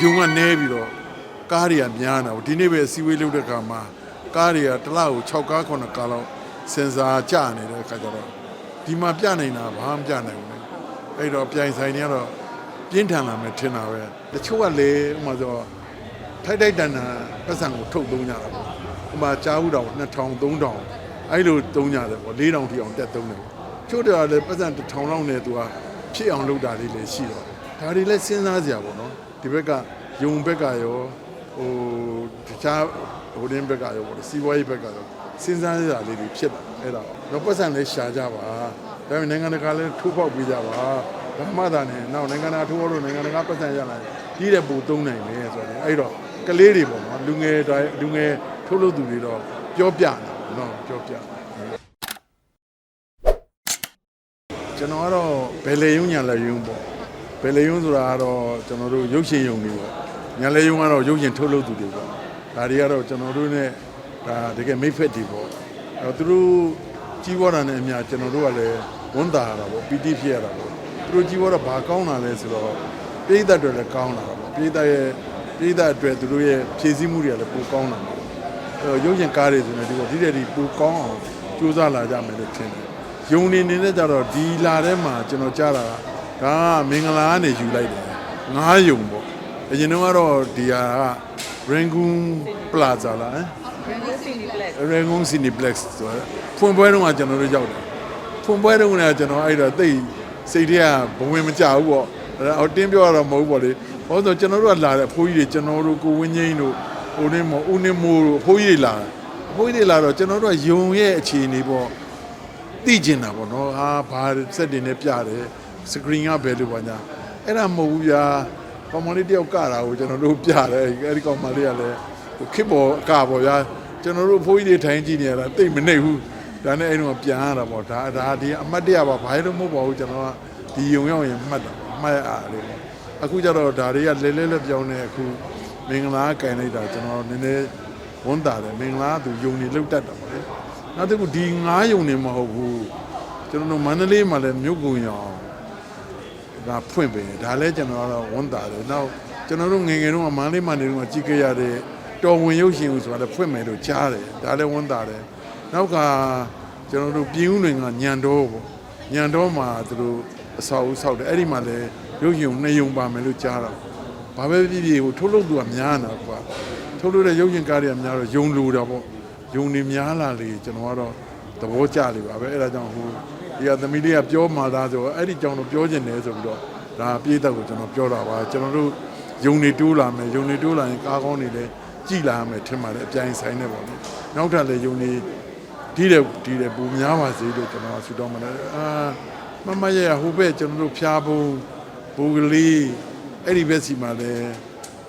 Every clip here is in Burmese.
ယုံကနေပြီးတော့ကားတွေကများနေတာပေါ့ဒီနေ့ပဲအစည်းအဝေးလုပ်တဲ့အခါမှာကားတွေကတစ်လားကို6ကား9ကားလောက်စင်စာကျနေတဲ့အခါကျတော့ဒီမှာပြနိုင်တာဘာမှမပြနိုင်ဘူးလေအဲ့တော့ပြိုင်ဆိုင်တွေကတော့ပြင်းထန်လာမယ်ထင်တာပဲတချို့ကလေဥပမာဆိုထိုက်ထိုက်တန်တန်ပတ်စံကိုထုတ်သုံးကြတာပေါ့ဥပမာကြားဘူးတော့2000 3000အဲ့လိုသုံးကြတယ်ပေါ့4000ထိအောင်တက်သုံးတယ်ပေါ့ချို့တော်လည်းပတ်စံ1000လောက်နဲ့သူကဖြစ်အောင်လုပ်တာလေးလည်းရှိတော့ဒါတွေလည်းစဉ်းစားစရာပေါ့နော် ဒီဘက်ကယုံဘက်ကရောဟိုတခြားဟိုတင်းဘက်ကရောပေါ့စီးပွားရေးဘက်ကရောစဉ်းစားစရာလေးတွေဖြစ်တာအဲ့ဒါတော့ပတ်စံလည်းရှာကြပါဒါပေမဲ့နိုင်ငံတကာလည်းထိုးပေါက်ပေးကြပါဘာမှသာနဲ့နောက်နိုင်ငံတကာထိုးလို့နိုင်ငံတကာပတ်စံရလာဒီတဲ့ပူသုံးနိုင်တယ်ဆိုတော့အဲ့တော့ကလေးတွေပေါ့နော်လူငယ်တိုင်းလူငယ်ထုတ်လို့သူတွေတော့ပြောပြနေတာပေါ့နော်ပြောပြကျွန်တော်ကတော့ဘယ်လေယုံညာလေယုံပေါ့ ဘယ်လေယုံဆိုတာကတော့ကျွန်တော်တို့ရုပ်ရှင်ယုံတွေပေါ့ညာလေယုံကတော့ရုပ်ရှင်ထုတ်လို့သူတွေပေါ့ဒါတွေကတော့ကျွန်တော်တို့ ਨੇ ဒါတကယ်မိတ်ဖက်တွေပေါ့အဲသူတို့ကြီးပွားတာနဲ့အများကျွန်တော်တို့ကလည်းဝန်တာရတာပေါ့ပီတိဖြစ်ရတာပေါ့သူတို့ကြီးပွားတော့ဘာကောင်းတာလဲဆိုတော့ပြိဿတွေလည်းကောင်းတာပေါ့ပြိဿရဲ့ပြိဿအတွက်သူတို့ရဲ့ဖြည့်ဆည်းမှုတွေကလည်းပိုကောင်းတာပေါ့အဲရုပ်ရှင်ကားတွေဆိုနေဒီပေါ့ဒီတဲ့ဒီပိုကောင်းအောင်ကြိုးစားလာကြမယ်လို့ထင်တယ်ယုံနေနေတဲ့ကြတော့ဒီလာထဲမှာကျွန်တော်ကြားတာက ဒါကမင်္ဂလာကနေယူလိုက်တယ်ငားယုံပေါ့အရင်တော့ကတော့ဒီဟာက Rangoon Plaza လားဟမ် Rangoon Cineplex ဆိုတာဖွင့်ပွဲတုန်းကကျွန်တော်တို့ရောက်တယ်ဖွင့်ပွဲတုန်းကကျွန်တော်အဲ့တော့တိတ်စိတ်ထဲကဘဝင်မကြဘူးပေါ့အဲ့တော့တင်းပြောရတော့မဟုတ်ပေါ့လေဘာလို့ဆိုကျွန်တော်တို့ကလာတယ်အဖိုးကြီးတွေကျွန်တော်တို့ကိုဝင်းငိမ့်တို့ဟိုနေမဦးနေမိုးတို့အဖိုးကြီးတွေလာတယ်အဖိုးကြီးတွေလာတော့ကျွန်တော်တို့ကယုံရဲ့အခြေအနေပေါ့သိကျင်တာပေါ့နော်ဟာဘာစက်တင်နဲ့ပြတယ် စကရင်ကဘယ်လိုပါညာအဲ့ဒါမဟုတ်ဘူးဗျာကောင်မလေးတယောက်ကတာကိုကျွန်တော်တို့ပြတယ်အဲ့ဒီကောင်မလေးကလည်းခစ်ပေါ်အကပေါ့ဗျာကျွန်တော်တို့ဖိုးကြီးတွေထိုင်ကြည့်နေရတာတိတ်မနှိပ်ဘူးဒါနဲ့အဲ့တော့ပြန်ရတာပေါ့ဒါဒါဒီအမှတ်တရပါဘာလို့မဟုတ်ပါဘူးကျွန်တော်ကဒီယုံရောက်ရင်မှတ်တာမှတ်ရအားလေးပေါ့အခုကျတော့ဒါတွေကလဲလဲလဲပြောင်းနေအခုမင်္ဂလာကင်လိုက်တာကျွန်တော်နည်းနည်းဝန်တာတယ်မင်္ဂလာကသူယုံနေလောက်တတ်တာပေါ့လေနောက်တစ်ခုဒီငားယုံနေမဟုတ်ဘူးကျွန်တော်တို့မန္တလေးမှာလည်းမြို့ကုံရောင် ဒါဖွင့်ပေးတယ်ဒါလည်းကျွန်တော်ကတော့ဝန်တာတယ်နောက်ကျွန်တော်တို့ငယ်ငယ်တုန်းကမန္တလေးမှာနေတုန်းကကြည့်ခဲ့ရတဲ့တော်ဝင်ရုပ်ရှင်ဦးဆိုတာလည်းဖွင့်မယ်လို့ကြားတယ်ဒါလည်းဝန်တာတယ်နောက်ကကျွန်တော်တို့ပြင်းဦးတွေကညံတော်ပေါ့ညံတော်မှာသူတို့အဆောက်အဦဆောက်တယ်အဲ့ဒီမှာလည်းရုပ်ရှင်နှစ်ယုံပါမယ်လို့ကြားတာဘာပဲဖြစ်ဖြစ်ဟိုထုတ်လုပ်သူကများနေတာကွာထုတ်လုပ်တဲ့ရုပ်ရှင်ကားတွေကများတော့ယုံလိုတာပေါ့ယုံနေများလာလေကျွန်တော်ကတော့သဘောကျလေပါပဲအဲ့ဒါကြောင့်ဟို ဒီကသမီးလေးကပြောမှသားဆိုတော့အဲ့ဒီကြောင့်တော့ပြောကျင်တယ်ဆိုပြီးတော့ဒါပြေးသက်ကိုကျွန်တော်ပြောတာပါကျွန်တော်တို့ယုံနေတိုးလာမယ်ယုံနေတိုးလာရင်ကားကောင်းနေလဲကြည်လာမယ်ထင်ပါတယ်အပြိုင်ဆိုင်နေပေါ့လေနောက်ထပ်လည်းယုံနေဒီတဲ့ဒီတဲ့ပူများပါစေလို့ကျွန်တော်ဆုတောင်းပါတယ်အာမမရဲ့ဟိုဘက်ကျွန်တော်တို့ဖျားဖို့ဘူကလေးအဲ့ဒီဘက်စီမှာလည်း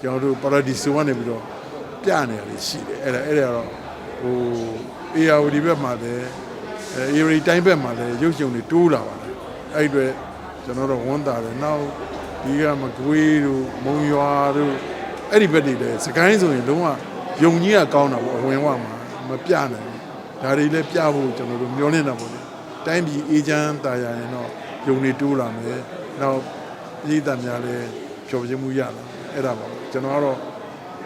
ကျွန်တော်တို့ပါရာဒီဆိုကနေပြီးတော့ပြနေရတယ်ရှိတယ်အဲ့ဒါအဲ့ဒါတော့ဟိုအေယာဝတီဘက်မှာလည်း အဲအေရီတိုင်းဘက်မှာလည်းရုပ်ရှင်တွေတိုးလာပါတယ်အဲ့ဒီအတွက်ကျွန်တော်တို့ဝန်တာတယ်နောက်ဒီကမကွေးတို့မုံရွာတို့အဲ့ဒီဘက်တွေလည်းစကိုင်းဆိုရင်လုံးဝယုံကြီးကကောင်းတာပေါ့အဝင်ဝမှာမပြနိုင်ဘူးဒါတွေလည်းပြဖို့ကျွန်တော်တို့မျှော်လင့်တာပေါ့လေတိုင်းပြည်အေဂျင့်တာယာရင်တော့ယုံတွေတိုးလာမယ်နောက်ပြည်သက်များလည်းဖြောပြမှုရလာအဲ့ဒါပါကျွန်တော်ကတော့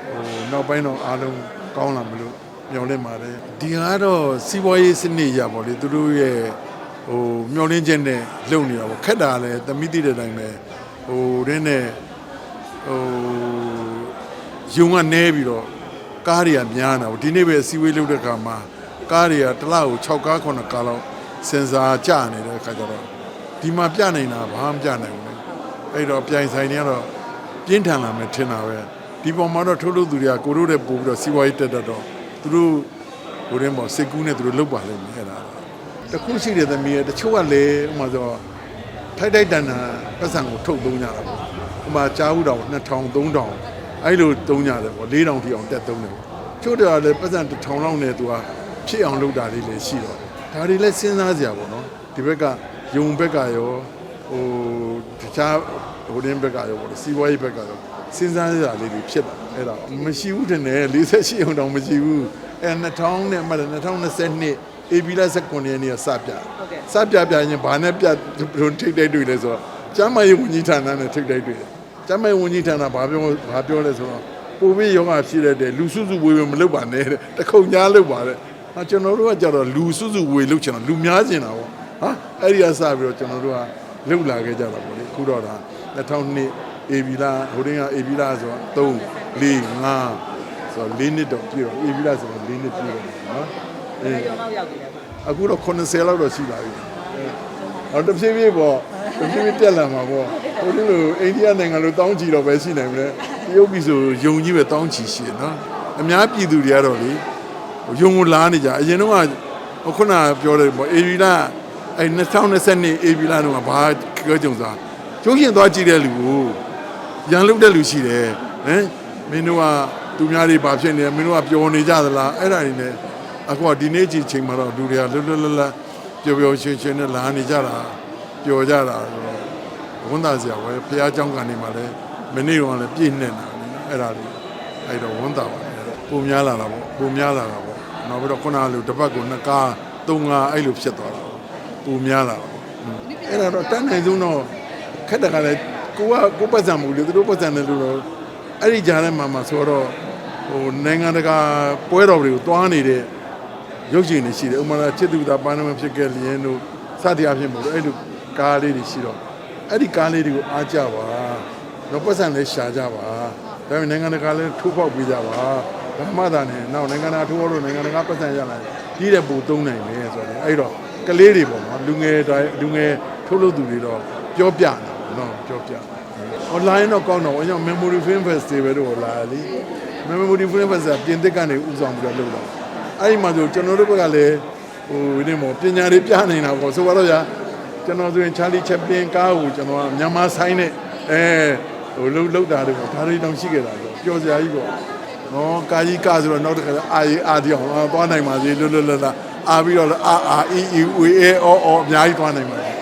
ဟိုနောက်ပိုင်းတော့အားလုံးကောင်းလာမလို့ မျှော်လင့်ပါတယ်ဒီကတော့စီးပွားရေးစနစ်ရပါလေသူတို့ရဲ့ဟိုမျှော်လင့်ချက်နဲ့လုပ်နေတာပေါ့ခက်တာလည်းသမိတိတဲ့အတိုင်းပဲဟိုရင်းနဲ့ဟိုယုံကနေပြီးတော့ကားတွေကများနေတာပေါ့ဒီနေ့ပဲအစည်းအဝေးလုပ်တဲ့အခါမှာကားတွေကတစ်လားကို6ကား9ကားလောက်စင်စာကျနေတဲ့အခါကျတော့ဒီမှာပြနိုင်တာဘာမှမပြနိုင်ဘူးလေအဲ့တော့ပြိုင်ဆိုင်တွေကတော့ပြင်းထန်လာမယ်ထင်တာပဲဒီပေါ်မှာတော့ထုတ်လို့သူတွေကကိုတို့တဲ့ပို့ပြီးတော့စီးပွားရေးတက်တတ်တော့ သူတို့ဟိုတင်းပေါ့စိတ်ကူးနဲ့သူတို့လုတ်ပါလိမ့်မယ်အဲ့ဒါတခုရှိတဲ့သမီးရဲ့တချို့ကလေဥပမာဆိုထိုက်ထိုက်တန်တန်ပတ်စံကိုထုတ်သုံးကြတာပေါ့ဥပမာကြားဘူးတော့2000 3000အဲ့လိုသုံးကြတယ်ပေါ့4000ထိအောင်တက်သုံးတယ်ပေါ့ချို့တော်လည်းပတ်စံ1000လောက်နဲ့သူကဖြစ်အောင်လုပ်တာလေးလည်းရှိတော့ဒါတွေလည်းစဉ်းစားစရာပေါ့နော်ဒီဘက်ကယုံဘက်ကရောဟိုတခြားဟိုတင်းဘက်ကရောပေါ့စီးပွားရေးဘက်ကရော စဉ်းစားစရာလေးတွေဖြစ်တာအဲ့ဒါမရှိဘူးတင်တယ်48အောင်တောင်မရှိဘူးအဲ2000နဲ့မှတ်တယ်2022အေဘီလာ19ရက်နေ့ကစပြစပြပြရင်ဘာနဲ့ပြထိတ်တိုက်တွေ့လဲဆိုတော့ကျမ်းမာရေးဝန်ကြီးဌာနနဲ့ထိတ်တိုက်တွေ့တယ်ကျမ်းမိုင်ဝန်ကြီးဌာနဘာပြောဘာပြောလဲဆိုတော့ပိုပြီးယောဂဖြစ်ရတဲ့လူစုစုဝေဝေမလုပ်ပါနဲ့တဲ့တခုံညာလုပ်ပါတဲ့ဟာကျွန်တော်တို့ကကြတော့လူစုစုဝေလုပ်ချင်တာလူများချင်တာပေါ့ဟာအဲ့ဒီကစပြီးတော့ကျွန်တော်တို့ကလှုပ်လာခဲ့ကြတာပေါ့လေအခုတော့ဒါ2002 အေဗီလာဟိုတင်းကအေဗီလာဆိုတော့3 4 5ဆိုတော့၄နှစ်တော့ပြည့်တော့အေဗီလာဆိုတော့၄နှစ်ပြည့်တော့နော်အေးကျောင်းလောက်ရောက်ပြီလေအခုတော့80လောက်တော့ရှိပါပြီအော်တစ်ဖြည်းဖြည်းပေါ့တစ်ဖြည်းဖြည်းတက်လာမှာပေါ့ဟိုဒီလိုအိန္ဒိယနိုင်ငံလိုတောင်းချီတော့ပဲရှိနိုင်မလဲတရုတ်ပြည်ဆိုယုံကြီးပဲတောင်းချီရှိတယ်နော်အများပြည်သူတွေကတော့လေယုံကိုလားနေကြအရင်တော့ကဟိုခုနပြောတယ်ပေါ့အေဗီလာအဲ2022အေဗီလာတော့ဘာကြောကြုံစားကျိုးရှင်သွားကြည့်တဲ့လူကို ရန်လုတဲ့လူရှိတယ်ဟမ်မင်းတို့ကသူများတွေဘာဖြစ်နေလဲမင်းတို့ကပျော်နေကြသလားအဲ့ဒါတွေနဲ့ အခုကဒီနေ့ကြီးချိန်မှာတော့လူတွေကလွတ်လွတ်လပ်လပ်ပျော်ပျော်ရွှင်ရွှင်နဲ့လာနေကြတာပျော်ကြတာဆိုတော့ဝန်သားစရာပဲဖះเจ้าကနေမှလည်းမနေ့တော့လည်းပြည့်နေတယ်အဲ့ဒါလေးအဲ့တော့ဝန်သားပါတယ်ပုံများလာတာပေါ့ပုံများလာတာပေါ့နောက်ပြီးတော့ခုနကလိုတစ်ပတ်ကိုနှစ်ကားသုံးကားအဲ့လိုဖြစ်သွားတာပေါ့ပုံများလာတာပေါ့အဲ့ဒါတော့တန်းနိုင်ဆုံးတော့ခက်တကလည်း ကိုကကိုပတ်စံမဟုတ်လေသူတို့ပတ်စံတယ်လို့တော့အဲ့ဒီကြားထဲမှာမှာဆိုတော့ဟိုနိုင်ငံတကာပွဲတော်တွေကိုတွားနေတဲ့ရုပ်ရှင်တွေရှိတယ်ဥပမာချစ်သူတာပန်းနမဖြစ်ခဲ့လျင်တို့စသည်အဖြစ်မို့လို့အဲ့လိုကားလေးတွေရှိတော့အဲ့ဒီကားလေးတွေကိုအားကြပါတော့ပတ်စံလေးရှာကြပါဒါပေမဲ့နိုင်ငံတကာလည်းထိုးပေါက်ပေးကြပါဒါမှသာနဲ့နောက်နိုင်ငံတကာထိုးပေါက်လို့နိုင်ငံတကာပတ်စံရလာဒီတဲ့ပူသုံးနိုင်မယ်ဆိုတော့အဲ့တော့ကလေးတွေပေါ့နော်လူငယ်တိုင်းလူငယ်ထိုးလို့သူတွေတော့ပြောပြတာ နော်ပြောပြ online တော့ကောင်းတော့အရင် memory film festival တို့လာလी memory film festival ပြင်သစ်ကနေဥဆောင်ပြီးတော့လုပ်တာအဲ့ဒီမှာဆိုကျွန်တော်တို့ဘက်ကလည်းဟိုဒီမောပညာတွေပြနေတာပေါ့ဆိုတော့ရာကျွန်တော်ဆိုရင် Charlie Chaplin ကားကိုကျွန်တော်ကမြန်မာဆိုင်နဲ့အဲဟိုလှုပ်လှုပ်တာတွေပေါ့ဒါတွေတောင်ရှိခဲ့တာဆိုပျော်စရာကြီးပေါ့နော်ကာကြီးကားဆိုတော့နောက်တစ်ခါအာရီအာဒီအောင်သွားနိုင်ပါစေလွတ်လွတ်လပ်လပ်အာပြီးတော့အာအာအီအီဝေအေအောအောအများကြီးသွားနိုင်ပါ